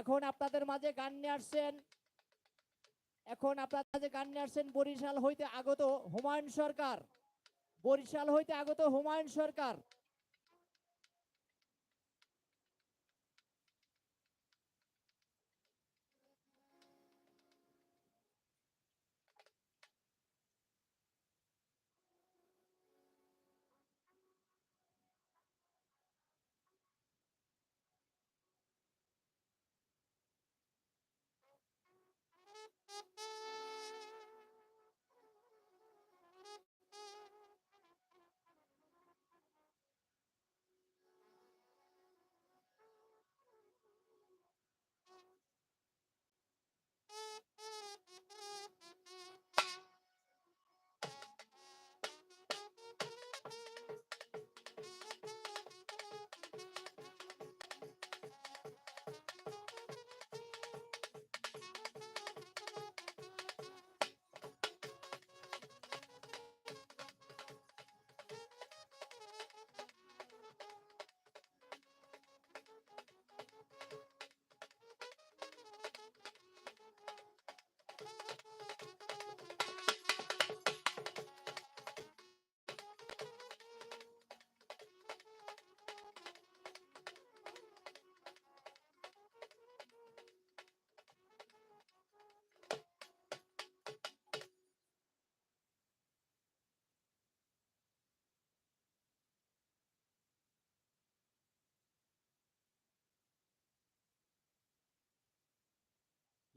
এখন আপনাদের মাঝে গান নিয়ে আসছেন। এখন আপনাদের মাঝে গান নিয়ে আসছেন বরিশাল হইতে আগত হুমায়ুন সরকার। বরিশাল হইতে আগত হুমায়ুন সরকার। beep beep beep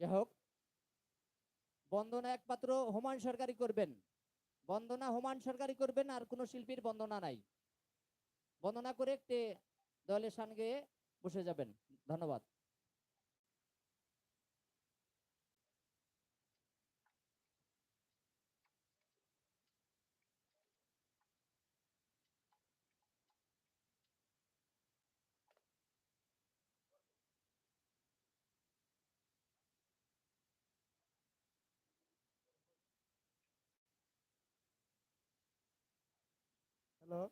যাই হোক, বন্দনা একমাত্র হোমান সরকারই করবেন। বন্দনা হোমান সরকারই করবেন আর কোনো শিল্পীর বন্দনা নাই। বন্দনা করে একটি দলের সঙ্গে বসে যাবেন। ধন্যবাদ। হ্যালো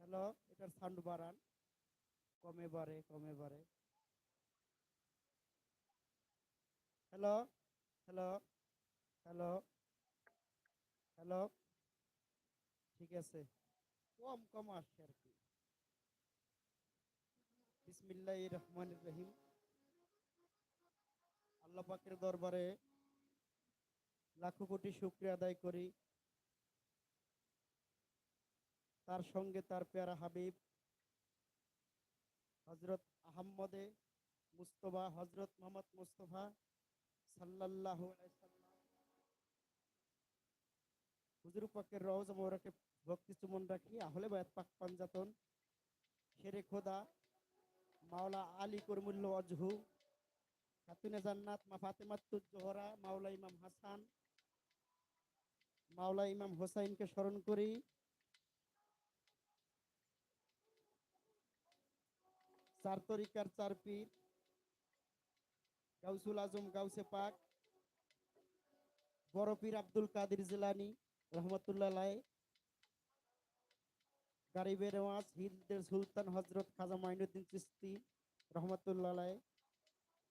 হ্যালো, এটার সাউন্ড বাড়ান। কমে বাড়ে কমে বাড়ে। Hello hello hello hello. ঠিক আছে। কম কম আসছে আর কি। বিসমিল্লাহ রহমান রহিম। আল্লাহ পাকের দরবারে লাখো কোটি শুক্রিয়া আদায় করি। তার সঙ্গে তার পেয়ারা হাবিব হজরত আহম্মদে মুস্তফা হজরত মোহাম্মদ মুস্তফা সাল্লাম। হুজুর পাকের রওজ মোবারকে ভক্তি চুমন রাখি। আহলে বায়াত পাক পাঞ্জাতন, শেরে খোদা, মাওলা আলী করমুল্ল অজহু, খাতুনে জান্নাত মা ফাতেমাতুজ জোহরা, মাওলা ইমাম হাসান মাওলা ইমাম হোসাইনকে স্মরণ করি। চার তরিকার চার পীর, গাউসুল আজম গাউসে পাক, বড় পীর আব্দুল কাদির জিলানি, রহমতুল্লাহ গারিবের হিন্দের সুলতান হজরত খাজা মাইনুদ্দিন চিস্তি, রহমতুল্লাহ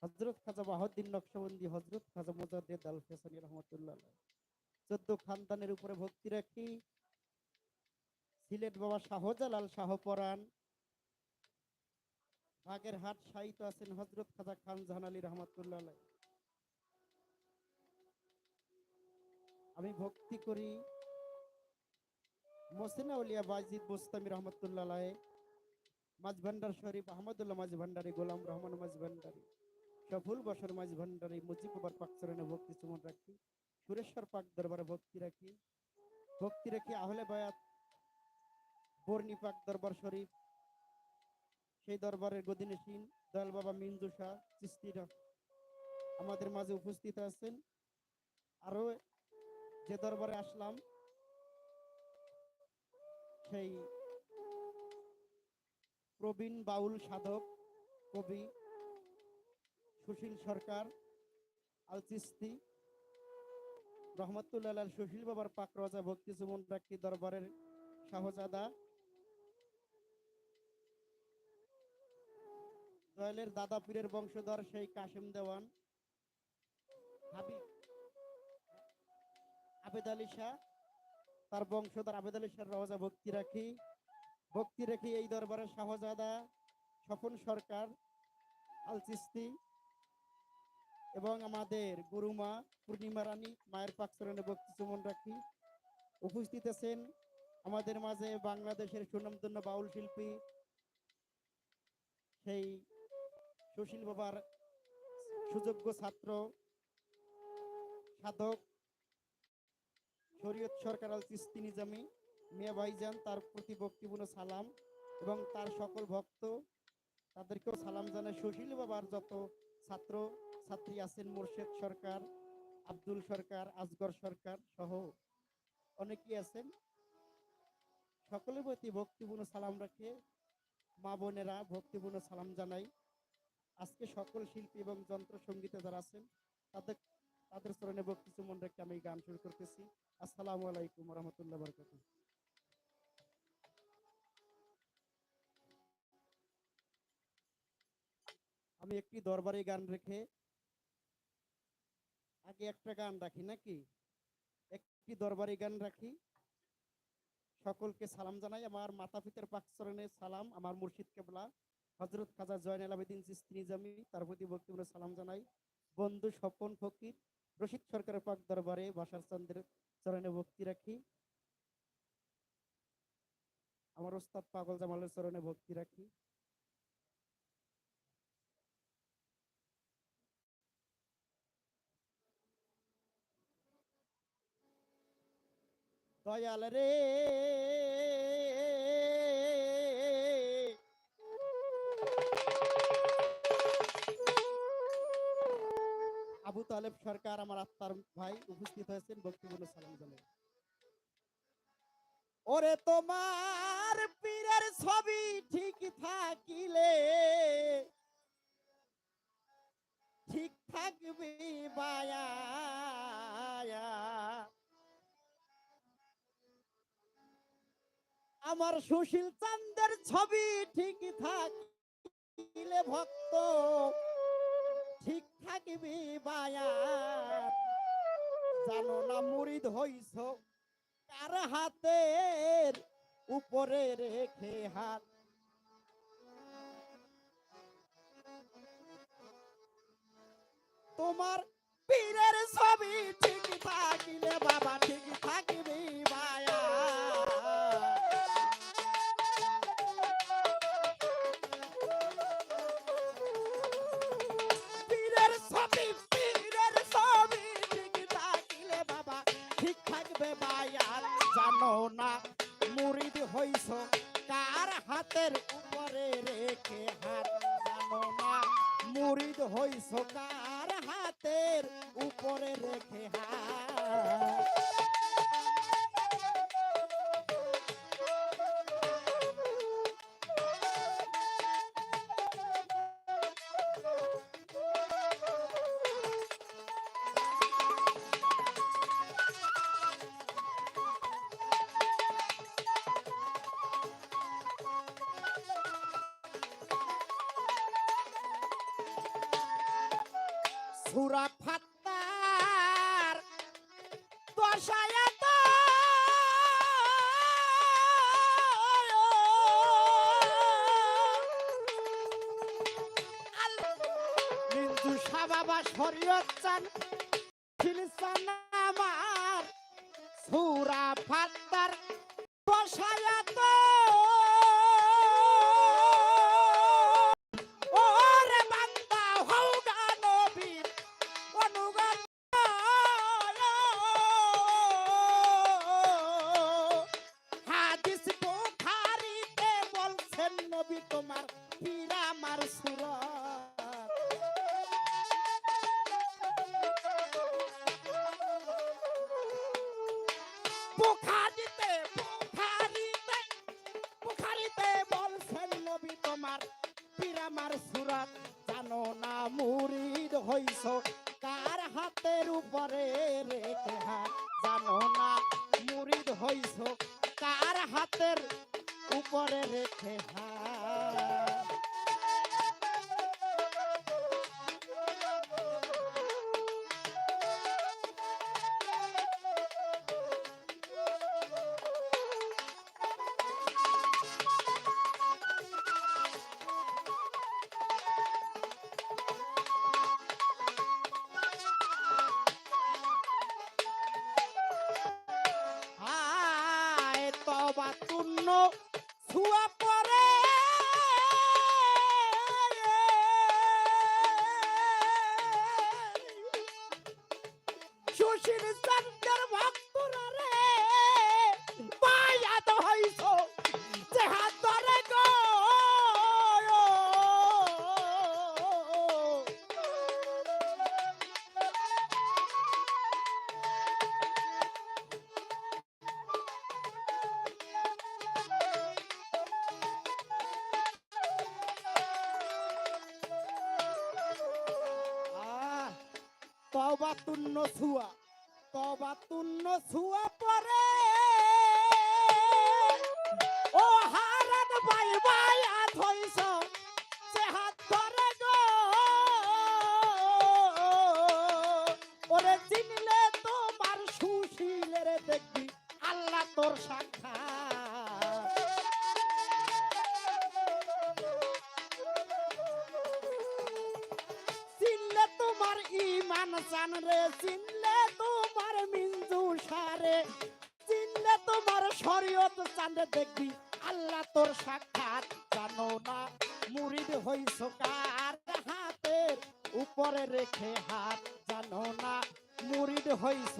হজরত খাজা বাহদ্দিন নকশবন্দি হজরত খাজা মোজাদ্দেদ আল ফেসানি রহমতুল্লাহ চোদ্দ খানদানের উপরে ভক্তি রাখি। সিলেট বাবা শাহজালাল শাহপরাণ বাগের হাট সাহিত্য আছেন হজরত খাজা খান জাহান আলী রহমতুল্লাহ আমি ভক্তি করি মোসিনা উলিয়া বাজিদ মুস্তামি রহমতুল্লাহ আলাই। মাঝ ভান্ডার শরীফ আহমদুল্লাহ মাঝ ভান্ডারি গোলাম রহমান মাঝ ভান্ডারি সফুল বসর মাঝ ভান্ডারি মুজিবুবার পাকচরণে ভক্তি সুমন রাখি। সুরেশ্বর পাক দরবারে ভক্তি রাখি। ভক্তি রাখি আহলে বায়াত, বর্ণি পাক দরবার শরীফ, সেই দরবারের গদিনেশীন দয়াল বাবা মিন্দু শাহ, চিস্তিরা আমাদের মাঝে উপস্থিত আছেন। আরও যে দরবারে আসলাম, সেই প্রবীণ বাউল সাধক, কবি সুশীল সরকার আল চিস্তি রহমতুল্লাহ সুশীল বাবার পাক রাজা ভক্তি সুমন ব্যক্তি দরবারের শাহজাদা। দয়ালের দাদা পীরের বংশধর সেই কাশেম দেওয়ান। হাবিব, আবেদ আলী শাহ, তার বংশধর আবেদ আলী শাহ রওজা ভক্তি রাখি। ভক্তি রেখে এই দরবারের শাহজাদা, স্বপন সরকার, আলচিস্তি এবং আমাদের গুরুমা পূর্ণিমা রানী, মায়ের পাকচরণে ভক্তি চুমন রাখি। উপস্থিত আছেন আমাদের মাঝে বাংলাদেশের সুনামধন্য বাউল শিল্পী সেই সুশীল বাবার সুযোগ্য ছাত্র, সাধক, শরীয়ত সরকার আল চিস্তি নিজামি, মিয়া ভাইজান, তার প্রতি ভক্তিপূর্ণ সালাম এবং তার সকল ভক্ত, তাদেরকেও সালাম জানায় সুশীল বাবার যত ছাত্র ছাত্রী আছেন মোর্শেদ সরকার, আব্দুল সরকার, আজগর সরকার সহ অনেকেই আছেন। সকলের প্রতি ভক্তিপূর্ণ সালাম রাখে মা বোনেরা ভক্তিপূর্ণ সালাম জানাই। আজকে সকল শিল্পী এবং যন্ত্র সঙ্গীতে যারা আছেন, তাদের তাদের চরণে ভক্তি চুমন রেখে আমি গান শুরু করতেছি। আসসালামু আলাইকুম রহমতুল্লাহ বরকাত। আমি একটি দরবারি গান রেখে আগে একটা গান রাখি নাকি? একটি দরবারি গান রাখি। সকলকে সালাম জানাই। আমার মাতা পিতার পাকচরণে সালাম। আমার মুর্শিদ কেবলা হজরত খাজা জয়নাল আবেদিন চিস্তি নিজামি তার প্রতি ভক্তিপূর্ণ সালাম জানাই। বন্ধু স্বপন ফকির, রশিদ সরকারের পাক দরবারে বাসার চন্দ্রের চরণে ভক্তি রাখি। আমার ওস্তাদ পাগল জামালের চরণে ভক্তি রাখি। দয়াল রে। আবু তালেব সরকার, আমার আত্মার ভাই উপস্থিত হয়েছেন ভক্তিপূর্ণ সালাম জানাই। ওরে তোমার পীরের ছবি ঠিক থাকিলে, ঠিক থাকবে বায়া। আমার সুশীল চান্দের ছবি ঠিক থাকিলে ভক্ত, ঠিক থাকিবি বায়া। জানো না মুরিদ হইছ, কার হাতের উপরে রেখে হাত? তোমার পীরের ছবি ঠিক থাকিলে বাবা, ঠিক থাকিবি বায়া। জানো না, মুরিদ হইছ কার হাতের উপরে রেখে হাত? জানো না, মুরিদ হইছ কার হাতের উপরে রেখে হাত? সুরা ফাত্তার। দশায়াত মিন্দু সাবাবা শরীয়ত চান ফিলিস্তান আমার। সুরা ফাত্তার দশায়াত বুখারীতে, বুখারিতে বুখারিতে বলছেন নবী, তোমার পিরামার সুরত জানো না, মুরিদ হইছ, কার হাতের উপরে রেখে হাত জানো না, মুরিদ হইছ, কার হাতের উপরে রেখে হাত তবা তুন্ন ছুয়া তবা তুন্ন ছুয়া পরে। ও হারান ভাই ভাই, হাত হইছ, সে হাত ধরে গো। ওরে চিনলে তোমার সুশীলের দেখবি, আল্লাহ তোর সাক্ষাৎ চান রে, চিনলে তোমার মিঞ্জু সারে, চিনলে তোমার শরীয়ত রে দেখবি, আল্লাহ তোর সাক্ষাৎ জানো না, মুরিদ হইছ কার হাতের উপরে রেখে হাত, জানো না, মুরিদ হইছ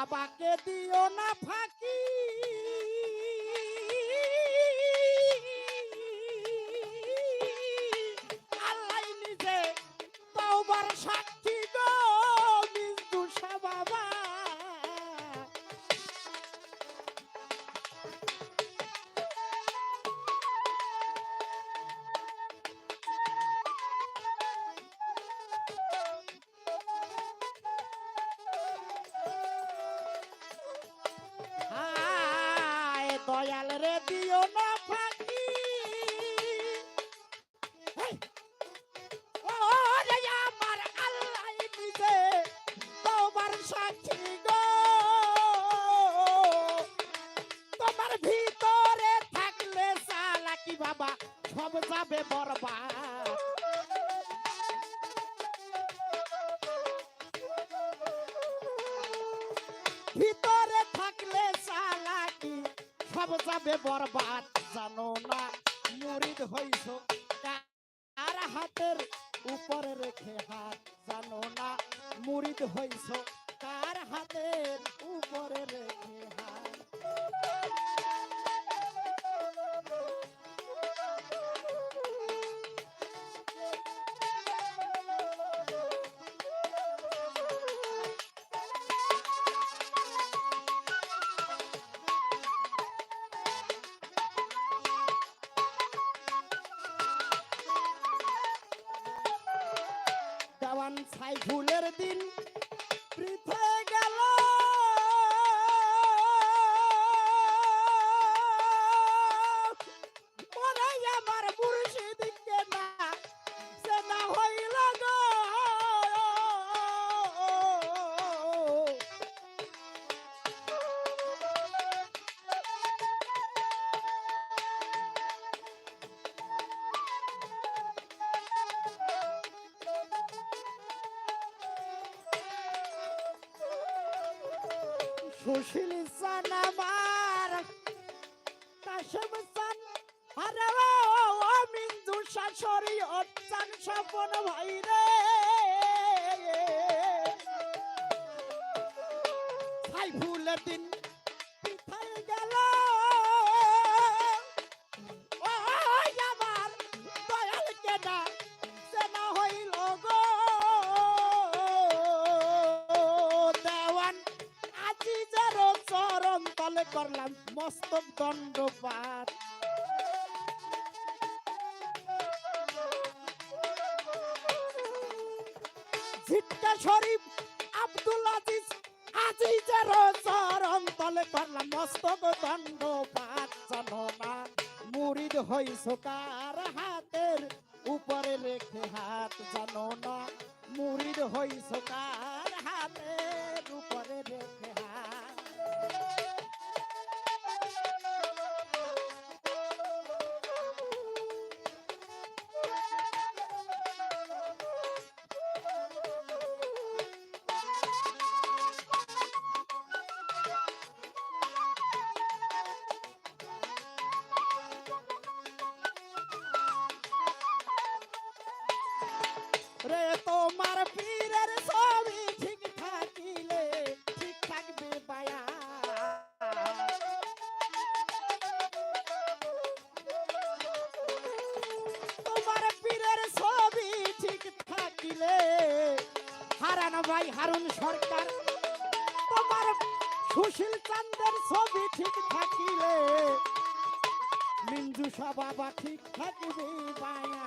বাবাকে দিও না ফাঁকি। দিও না ফাঁকি বরবাদ জানো না, মুরিদ হইছ। কার হাতের উপরে রেখে হাত জানো না, মুরিদ হইছ। কার হাতের উপরে রেখে হাত? দেওয়ান সাইফুলের দিন বৃথে সুশীল সান আমার কাশেম সান, আরে ও মিন্দু শাশুড়ি, অচ্চান স্বপন ভাই রে। সাইফুল দিন চরণ তলে করলাম মস্তক দণ্ডপাত। ঝিটকা শরীফ আব্দুল আজিজ আজিজের চরণ তলে করলাম মস্তক দণ্ডপাত। জানো না, মুরিদ হইছ কার হাতের উপরে রেখে হাত। জানো না, মুরিদ হইছ কার হাতের হারান ভাই হারুন সরকার। তোমার সুশীল চন্দ্রের ছবি ঠিক থাকিলে মিঞ্জুসা বাবা ঠিক থাকবে পায়া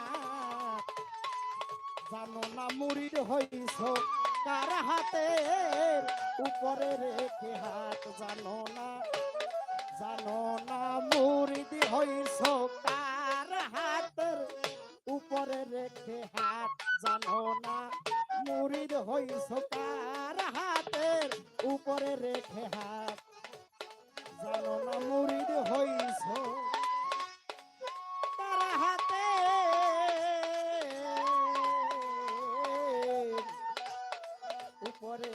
জানো না মুড়ির হইছ কার হাতের উপরে রেখে হাত? জানো না জানো না মুড়িদ হইছ উপরে রেখে হাত জানো না। মুড়িদ হইছ কার হাতের উপরে রেখে হাত। জানো না মুড়িদ হইছ তার হাতে। উপরে